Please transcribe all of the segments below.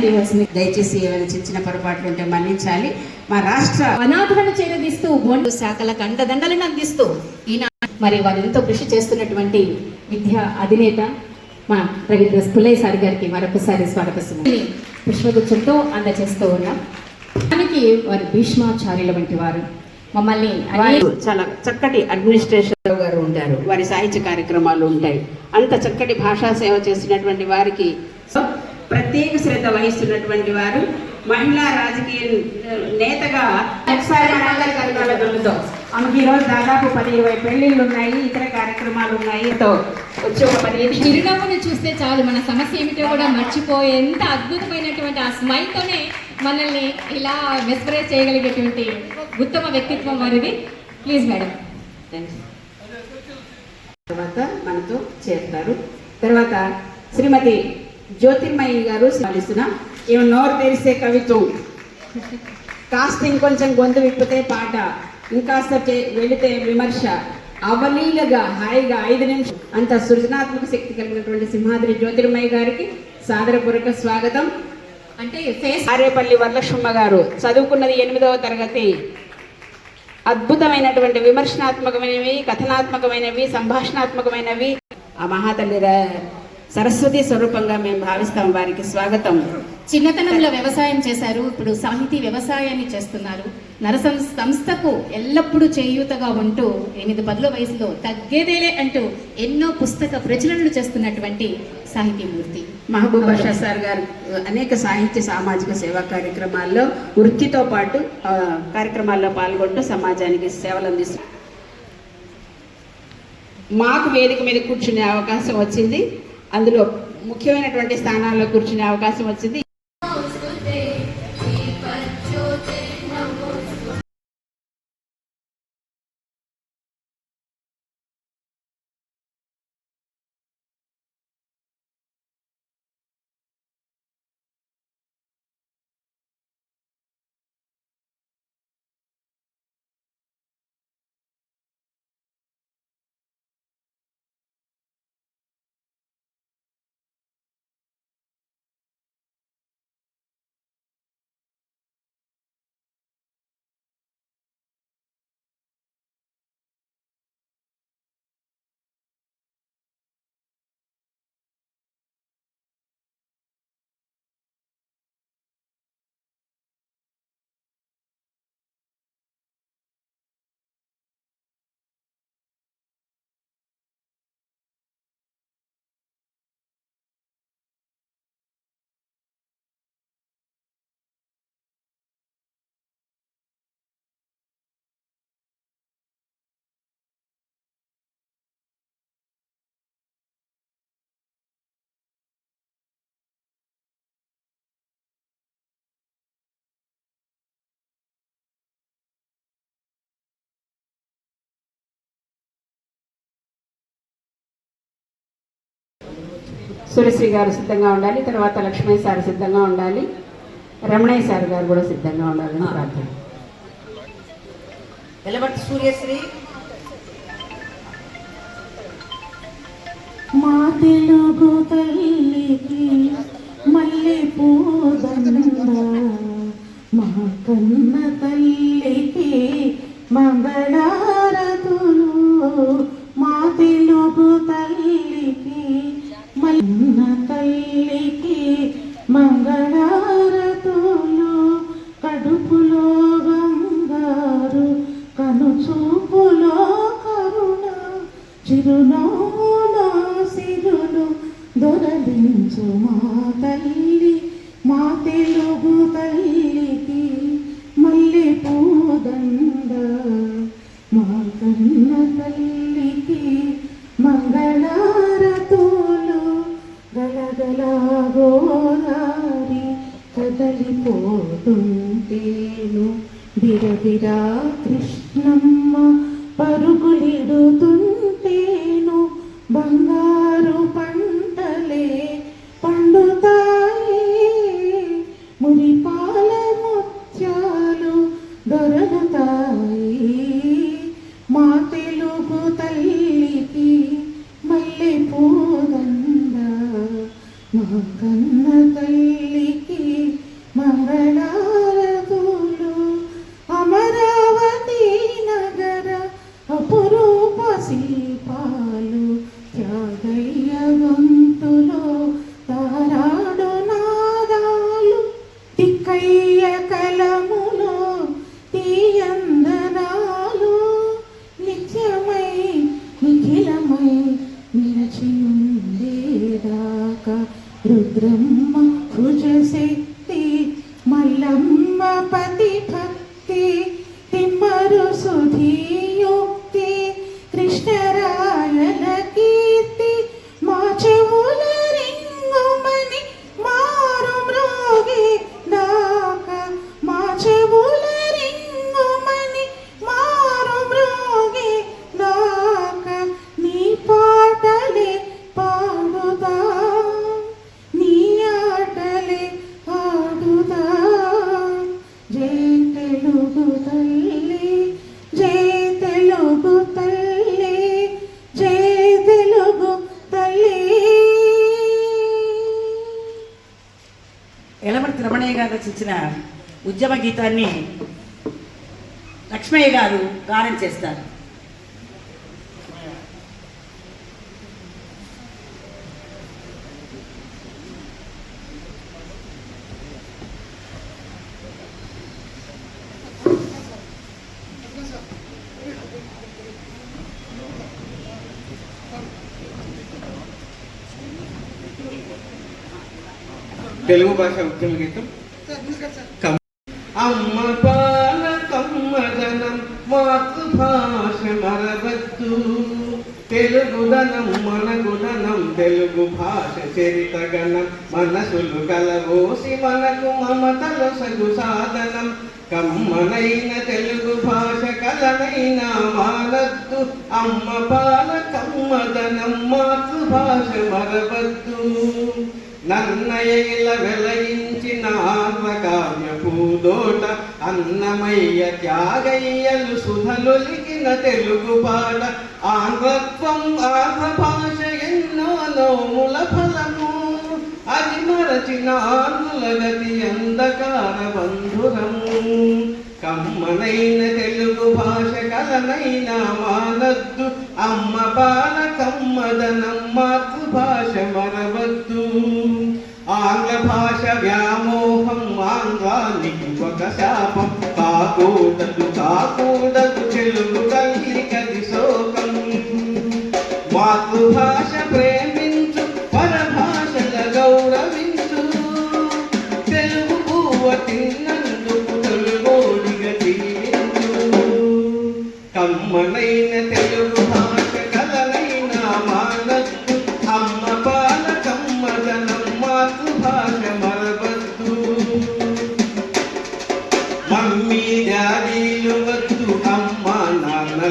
అందివలసింది దయచేసి ఏమైనా చిన్న చిన్న పొరపాట్లు ఉంటే మన్నించాలి. మా రాష్ట్ర అనాథలను చేరదీస్తూ బోండు శాఖలకు అండదండలను అందిస్తూ ఈయన మరి వారు ఎంతో కృషి చేస్తున్నటువంటి విద్యా అధినేత మా రవీంద్ర పుల్లయ్య సార్ గారికి మరొకసారి స్వాగతిస్తున్నాం పుష్పగుచ్చంతో అందజేస్తూ ఉన్నాం. దానికి వారి భీష్మాచార్యుల వంటి వారు. మమ్మల్ని చాలా చక్కటి అడ్మినిస్ట్రేషన్ గారు ఉంటారు. వారి సాహిత్య కార్యక్రమాలు ఉంటాయి. అంత చక్కటి భాషా సేవ చేసినటువంటి వారికి ప్రత్యేక శ్రద్ధ వహిస్తున్నటువంటి వారు మహిళా రాజకీయ నేతగా ఒకసారి ఆమెకి ఈరోజు దాదాపు పది ఇరవై పెళ్ళిళ్ళు ఉన్నాయి ఇతర కార్యక్రమాలు ఉన్నాయి. తో వచ్చి ఒక పదిహేను చిరునవ్వును చూస్తే చాలు మన సమస్య ఏమిటో కూడా మర్చిపోయే ఎంత అద్భుతమైనటువంటి ఆ స్మైల్తోనే మనల్ని ఇలా మెస్పరైజ్ చేయగలిగేటువంటి ఉత్తమ వ్యక్తిత్వం వారిది. ప్లీజ్ మేడం తర్వాత మనతో చేరుతారు. తర్వాత శ్రీమతి జ్యోతిర్మయి గారు స్మరిస్తున్న ఈమె నోరు తెరిసే కవిత్వం. కాస్త ఇంకొంచెం గొంతు విప్పితే పాట. ఇంకాస్త వెళితే విమర్శ. అవలీలగా హాయిగా ఐదు నిమిషం. అంత సృజనాత్మక శక్తి కలిగినటువంటి సింహాద్రి జ్యోతిర్మయి గారికి సాదరపూర్వక స్వాగతం. అంటే ఆరేపల్లి వరలక్ష్మ గారు చదువుకున్నది ఎనిమిదవ తరగతి. అద్భుతమైనటువంటి విమర్శనాత్మకమైనవి కథనాత్మకమైనవి సంభాషణాత్మకమైనవి. ఆ మహాతల్లి సరస్వతి స్వరూపంగా మేము భావిస్తాం వారికి స్వాగతం. చిన్నతనంలో వ్యవసాయం చేశారు ఇప్పుడు సాహితీ వ్యవసాయాన్ని చేస్తున్నారు. నరసం సంస్థకు ఎల్లప్పుడూ చేయూతగా ఉంటూ ఎనిమిది పదుల వయసులో తగ్గేదేలే అంటూ ఎన్నో పుస్తక ప్రచురణలు చేస్తున్నటువంటి సాహితీమూర్తి. మహబూబ్ బాషా సార్ గారు అనేక సాహిత్య సామాజిక సేవా కార్యక్రమాల్లో వృత్తితో పాటు ఆ, కార్యక్రమాల్లో పాల్గొంటూ సమాజానికి సేవలు అందిస్తారు మాకు వేదిక మీద కూర్చునే అవకాశం వచ్చింది. అందులో ముఖ్యమైనటువంటి స్థానాల్లో కూర్చునే అవకాశం వచ్చింది. సురశ్రీ గారు సిద్ధంగా ఉండాలి తర్వాత లక్ష్మణ్ సార్ సిద్ధంగా ఉండాలి రమణయ్య సార్ గారు కూడా సిద్ధంగా ఉండాలని ప్రార్థన. వెలబట్టి సూర్యశ్రీ. మా తెలుగు తల్లికి మల్లె పూదండ మా కన్న చిరునవ్వులో దొరదించు మా తల్లి మా తెలుగు తల్లికి మల్లె పూదండ. మా కన్న తల్లికి మంగళారతోలు గలగల గోదారి కదలిపోతుంటేను. బిరబిరా కృష్ణమ్మ పరుగులిడుతుంది బంగారు పంటలే పండుతాయి. మురిపాల ముత్యాలు దొరలుతాయి. మా తెలుగు తల్లికి మల్లె పూదండ మా కన్న తల్లి gram రచించిన ఉద్యమ గీతాన్ని లక్ష్మయ్య గారు గానం చేస్తారు. తెలుగు భాష ఉద్యమ గీతం కమ్- అమ్మ పాల కమ్మదనం మాతృభాష మరవద్దు తెలుగుదనం మనగుదనం తెలుగు భాష చరితగణం మనసులు కలవోసి మనకు మమతల సగు సాధనం. కమ్మనైన తెలుగు భాష కలనైన మానద్దు. అమ్మ పాల కమ్మదనం మాతృభాష మరవద్దు నన్నయ్యల వెలయించిన ఆత్మకావ్య అన్నమయ్య త్యాగయ్యలు సుధలొలికిన తెలుగు పాట. ఆంధ్రత్వం ఆంధ్ర భాష ఎన్నో నోముల ఫలము. అది మరచిన ఆంధ్రుల గతి అంధకార బంధురము. కమ్మనైన తెలుగు భాష కలనైన మానద్దు అమ్మ బాల కమ్మదనం మాతృభాష నీకు ఒక శాపం కాకూడదు కాకూడదు తెలుగు తల్లి కది శోకం మాతృభాష ప్రేమించు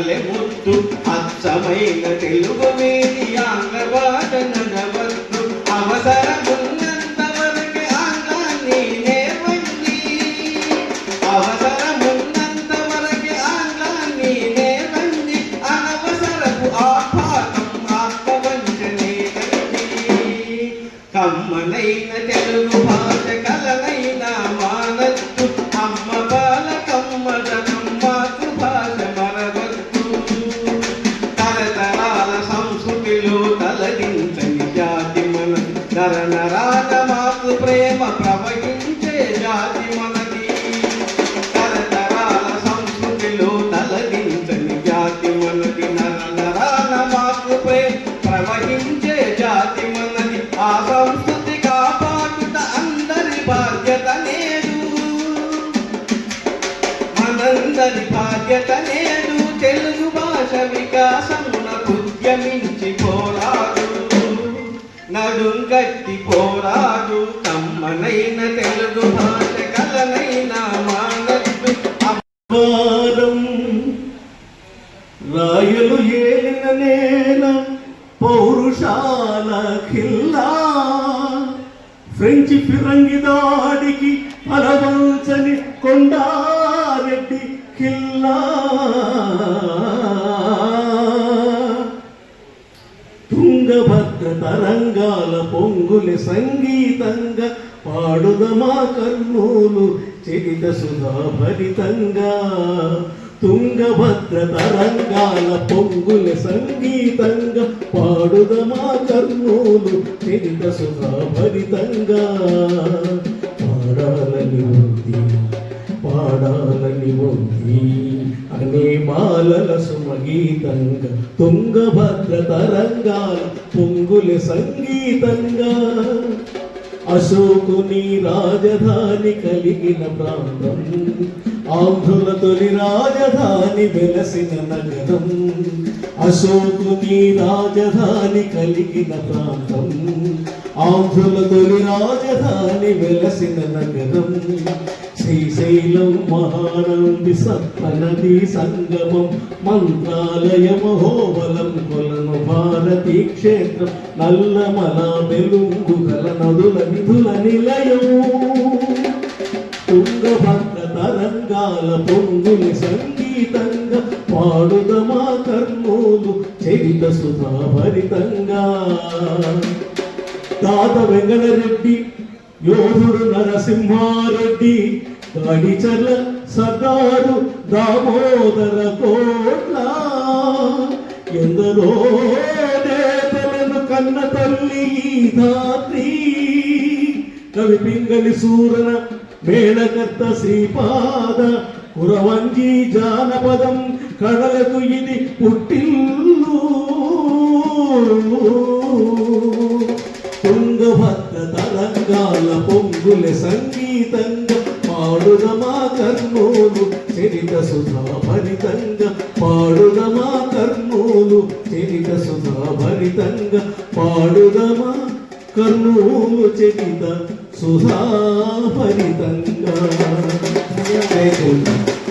నాన్నలే ముద్దు అచ్చమైన తెలుగు మీది ఆంగ్ల భాష నడవద్దు అవసరమున్నంత వరకు ఆంగ్లాన్ని నేవండి అవసరమున్నంత వరకు ఆంగ్లాన్ని నేవండి అనవసరపు ఆపాతం ఆత్మవంచనేదండి కమ్మనైన తెలుగు భాష సంస్కృతిలో తలదించని జాతి మనది నర నరాల మాతృ ప్రవహించే జాతి మనది ఆ సంస్కృతి కాపాడుట అందరి బాధ్యత లేదు. మనందరి బాధ్యత లేదు. తెలుగు భాష వికాసమున ఉద్యమించి పోరాడు. నడుం గట్టి పోరాడు. కమ్మనైన తెలుగు భాష కలనైన మానద్దు వారం ఫ్రెంచి ఫిరంగి దాడికి అలవంచని కొండారెడ్డి కిల్లా. తుంగభద్ర తరంగాల పొంగులి సంగీతంగా పాడుదమా కర్నూలు చరిత సుధాభరితంగా. తుంగభద్ర తరంగాల పొంగుల సంగీతంగా పాడుదమా కర్నూలు చరిత సుఖభరితంగా పాడాలని ఉంది పాడాలని ఉంది అనే మాలల సుమగీతంగా తుంగభద్ర తరంగాల పొంగుల సంగీతంగా. అశోకుని రాజధాని కలిగిన ప్రాంతం ఆంధ్రుల తొలి రాజధాని వెలసిన నగరం అశోకుని రాజధాని కలిగిన ప్రాంతం. ఆంధ్రుల తొలి రాజధాని వెలసిన నగరం శ్రీశైలం మహానంది సప్తనది సంగమం మంత్రాలయ మహోబలం కొలను భారతీ క్షేత్రం నల్లమల వెలుంగు గల నదుల నరసింహారెడ్డి గడిచల సర్దారు దామోదర కోట్ల. ఎందరో నేతలను కన్న తల్లి ధాత్రి. కవి పింగళి సూరన మేళకర్త శ్రీపాద. కురవంజి జానపదం కడలకు ఇది పుట్టిల్లు. తుంగభద్ర తరంగాల పొంగుల సంగీతంగా పాడుదమా కర్మోలు చరిత సుధా భరితంగా పాడుదమా కర్మోలు చరిత సుధా భరితంగా పాడుదమా కర్నూలు చరిత సుధా భరితంగా జై శ్రీరామ్.